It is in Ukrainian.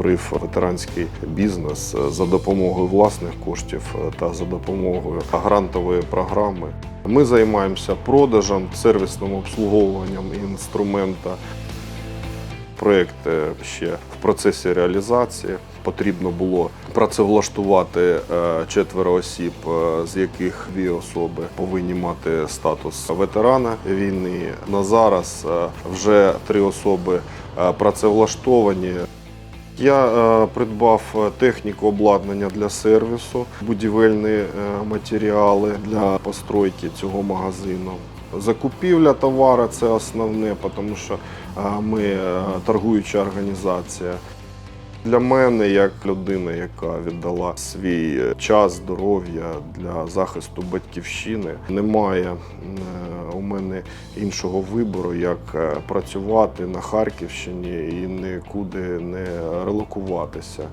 створив ветеранський бізнес е, за допомогою власних коштів е, та за допомогою грантової програми. Ми займаємося продажем, сервісним обслуговуванням інструмента. Проєкт ще в процесі реалізації. Потрібно було працевлаштувати е, четверо осіб, з яких дві особи повинні мати статус ветерана війни. На зараз вже три особи працевлаштовані. Я е, придбав е, техніку обладнання для сервісу, будівельні е, матеріали для постройки цього магазину. Закупівля товару це основне, тому що ми торгуюча організація. Для мене, як людина, яка віддала свій час, здоров'я для захисту батьківщини, немає у мене іншого вибору, як е, працювати на Харківщині і нікуди не релокуватися.